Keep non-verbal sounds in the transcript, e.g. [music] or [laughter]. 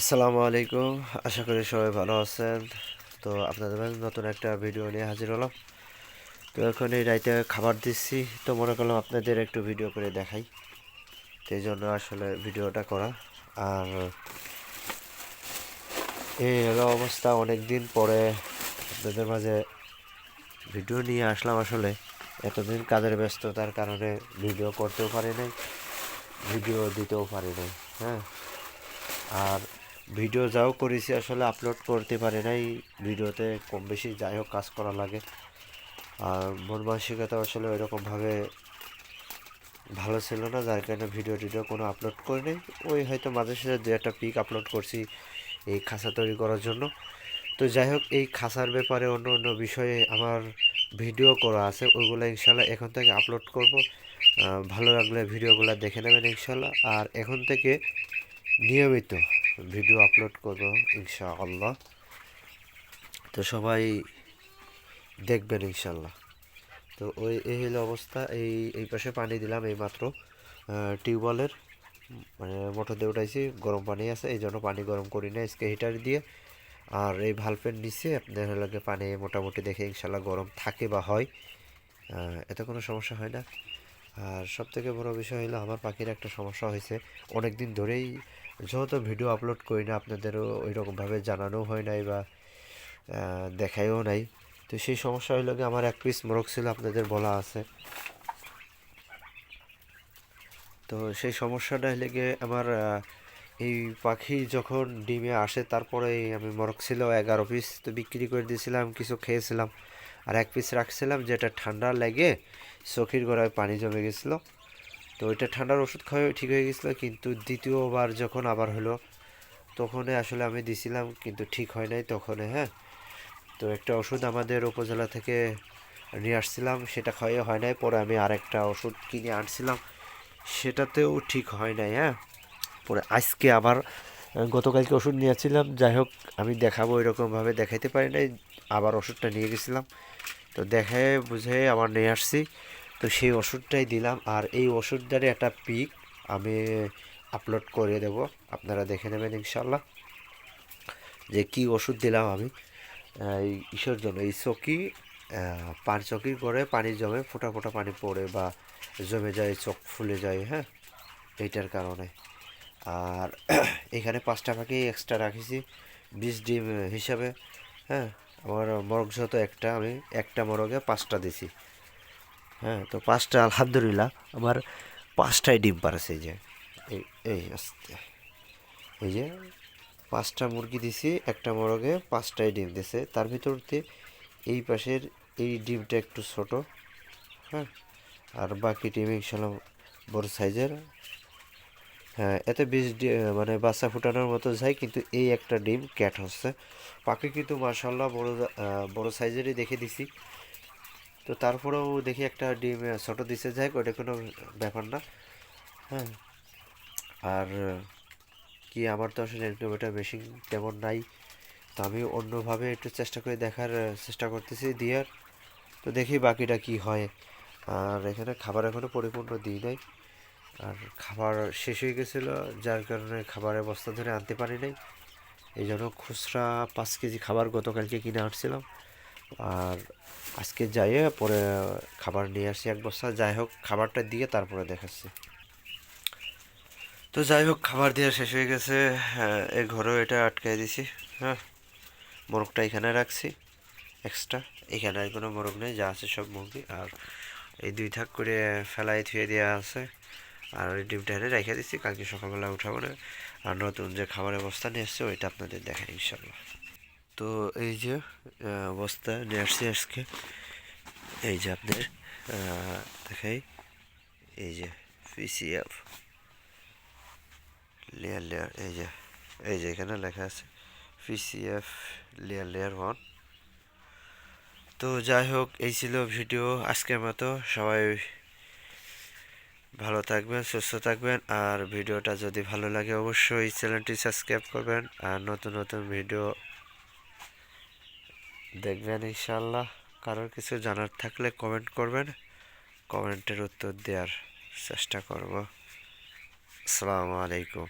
আসসালামু আলাইকুম। আশা করি সবাই ভালো আছেন। তো আপনাদের নতুন একটা ভিডিও নিয়ে হাজির হলাম। তো এখন এই রাইতে খাবার দিচ্ছি। তো মনে করলাম আপনাদের একটু ভিডিও করে দেখাই। তো এই জন্য আসলে ভিডিওটা করা। আর এই হলো অবস্থা অনেক দিন পরে আপনাদের মাঝে ভিডিও নিয়ে আসলাম আসলে। এতদিন কাজের ব্যস্ততার কারণে ভিডিও করতেও পারি নাই, ভিডিও দিতেও পারি নাই হ্যাঁ। আর ভিডিও যাও করেছি, আসলে আপলোড করতে পারি নাই। ভিডিওতে কম বেশি যাই হোক, কাজ করা লাগে। আর মন মানসিকতা আসলে ওইরকমভাবে ভালো ছিল না, যার কারণে ভিডিও টিডিও কোনো আপলোড করি নাই। ওই হয়তো মাঝে সাঝে দু একটা পিক আপলোড করছি এই খাঁচা তৈরি করার জন্য। তো যাই হোক, এই খাঁচার ব্যাপারে অন্য অন্য বিষয়ে আমার ভিডিও করা আছে, ওইগুলো ইনশাল্লাহ এখন থেকে আপলোড করব। ভালো লাগলে ভিডিওগুলো দেখে নেবেন ইনশাল্লাহ। আর এখন থেকে নিয়মিত ভিডিও আপলোড করব, ইনশাআল্লাহ। তো সবাই দেখবেন ইনশাল্লাহ তো ওই, এই হলো অবস্থা। এই এই পাশে পানি দিলাম এই মাত্র টিউবওয়েলের মানে মোটর দিয়ে উঠাইছি, গরম পানি আছে, এই জন্য পানি গরম করি না আজকে হিটার দিয়ে। আর এই ভালপের নিচে আপনার লাগে পানি মোটামুটি দেখে ইনশাল্লাহ গরম থাকে বা হয়। এতে কোনো সমস্যা হয় না। আর সব থেকে বড় বিষয় হলো আমার পাখির একটা সমস্যা হয়েছে। অনেক দিন ধরেই যেহেতু ভিডিও আপলোড করি না আপনাদেরও ওই জানানো হয় নাই বা আহ, দেখাইও নাই। তো সেই সমস্যা হইল কি আমার এক পিস মোরগ ছিল আপনাদের বলা আছে। তো সেই সমস্যাটা হলে গিয়ে আমার এই পাখি যখন ডিমে আসে তারপরে আমি মোরগ ছিল এগারো পিস তো বিক্রি করে দিয়েছিলাম কিছু খেয়েছিলাম। আর এক পিস রাখছিলাম যেটা ঠান্ডা লেগে চোখের গোড়ায় পানি জমে গেছিল। তো ওইটা ঠান্ডার ওষুধ খাওয়া ঠিক হয়ে গেছিল, কিন্তু দ্বিতীয়বার যখন আবার হলো, তখন আসলে আমি দিছিলাম, কিন্তু ঠিক হয় নাই তখন হ্যাঁ। তো একটা ওষুধ আমাদের উপজেলা থেকে নিয়ে আসছিলাম, সেটা খাওয়াই হয় নাই, পরে আমি আরেকটা ওষুধ কিনে আনছিলাম, সেটাতেও ঠিক হয় নাই হ্যাঁ। পরে আজকে আবার গতকালকে ওষুধ নিয়েছিলাম যাই হোক, আমি দেখাবো এরকমভাবে দেখাইতে পারি নাই আবার ওষুধটা নিয়ে গেছিলাম। তো দেখে বুঝে আবার নিয়ে আসছি। তো সেই ওষুধটাই দিলাম আর এই ওষুধটারই একটা পিক আমি আপলোড করে দেব। আপনারা দেখে নেবেন ইনশাল্লাহ যে কি ওষুধ দিলাম আমি। এই ইসের জন্য, এই চকি পান চকি করে পানি জমে ফোটা ফোটা পানি পড়ে বা জমে যায়, চোখ ফুলে যায় হ্যাঁ? এইটার কারণে। আর [clears throat] এখানে পাঁচটা পাখি এক্সট্রা রাখেছি, বিশ ডিম হিসাবে হ্যাঁ? আমার মরগ যত একটা, আমি একটা মরগে পাঁচটা দিছি। হ্যাঁ তো পাঁচটা, আলহামদুলিল্লাহ, আমার পাঁচটাই ডিম পারেছে এই যে, এই এই আস্তে। এই যে পাঁচটা মুরগি দিছি, একটা মরগে পাঁচটাই ডিম দিছে। তার ভিতরতে এই পাশের এই ডিমটা একটু ছোট হ্যাঁ আর বাকি ডিম ইনশাল্লাহ বড় সাইজের। এতে বেশ ডি- মানে বাচ্চা ফুটানোর মতো যায়, কিন্তু এই একটা ডিম ক্যাট হচ্ছে। পাখি কিন্তু মার্শাল্লাহ বড় বড় সাইজেরই দেখে দিছি। তো তারপরেও দেখি একটা ডিম ছোটো দিছে যায় ওটা কোনো ব্যাপার না। হ্যাঁ আর কি আমার তো আসলে ইনকিউবেটার মেশিন তেমন নাই। তো আমি অন্যভাবে একটু চেষ্টা করে দেখার চেষ্টা করতেছি দিয়ার তো দেখি বাকিটা কি হয়। আর এখানে খাবার এখনও পরিপূর্ণ দিই নাই। আর খাবার শেষ হয়ে গেছিল যার কারণে খাবারের বস্তা ধরে আনতে পারি নাই। এই জন্য খুচরা পাঁচ কেজি খাবার গতকালকে কিনে আনছিলাম। আর আজকে যাইয়ে পরে খাবার নিয়ে আসি এক বস্তা। যাই হোক খাবারটা দিয়ে তারপরে দেখাচ্ছি। তো যাই হোক খাবার দেওয়া শেষ হয়ে গেছে। হ্যাঁ, এই ঘরেও এটা আটকাই দিছি। হ্যাঁ মোরগটা এখানে রাখছি এক্সট্রা এখানে আর কোনো মোরগ নেই যা আছে সব মুরগি। আর এই দুই থাক করে ফেলাই থুয়ে দেওয়া আছে। আর ওই ডিমটা এনে রেখে দিচ্ছি কালকে সকালবেলা উঠাবো না। আর নতুন যে খাবারের বস্তা নিয়ে আসছে, ওইটা আপনাদের দেখাই ইনশাল্লাহ তো এই যে বস্তা নিয়ে আসছি আজকে। এই যে আপনার দেখাই। এই যে, পিসিএফ। লেয়ার লেয়ার, এই যে এই যে এখানে লেখা আছে, পিসিএফ, লেয়ার লেয়ার ওয়ান। তো যাই হোক, এই ছিল ভিডিও আজকের মতো। সবাই ভালো থাকবেন, সুস্থ থাকবেন। আর ভিডিওটা যদি ভালো লাগে অবশ্যই চ্যানেলটি সাবস্ক্রাইব করবেন। আর নতুন নতুন ভিডিও দেখবেন ইনশাল্লাহ কারোর কিছু জানার থাকলে কমেন্ট করবেন। কমেন্টের উত্তর দেওয়ার চেষ্টা করব। আসসালামু আলাইকুম।